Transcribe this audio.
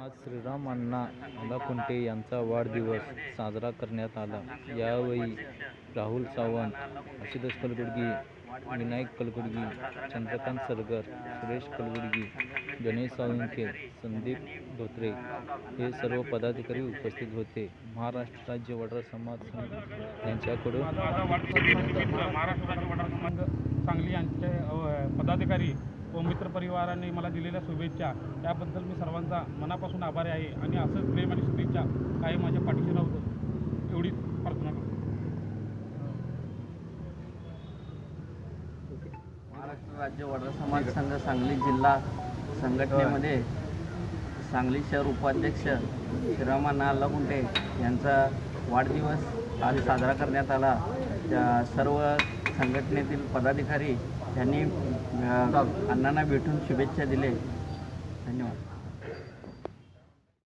आज श्रीराम अण्णा अलाकुंटे यांचा वाढदिवस साजरा करण्यात आला. यावेळी राहुल सावंत आशिष कलगुडगी विनायक कलगुडगी चंद्रकांत सरगर सुरेश कलगुडगी गणेश साळुंखे संदीप धोत्रे हे सर्व पदाधिकारी उपस्थित होते. महाराष्ट्र राज्य वडार समाज यांच्याकडून महाराष्ट्र राज्य वडार समाज सांगली यांचे पदाधिकारी व मित्रपरिवाराने मला दिलेल्या शुभेच्छा. त्याबद्दल मी सर्वांचा मनापासून आभारी आहे आणि असंच प्रेम आणि शुभेच्छा काही माझ्या पाठीशी राहतो एवढीच प्रार्थना करतो. महाराष्ट्र राज्य वडर समाज संघ सांगली जिल्हा संघटनेमध्ये सांगली शहर उपाध्यक्ष श्रीरामा नालगुंटे यांचा वाढदिवस आज साजरा करण्यात आला. त्या सर्व संघटनेतील पदाधिकारी यांनी अण्णांना भेटून शुभेच्छा दिले. धन्यवाद.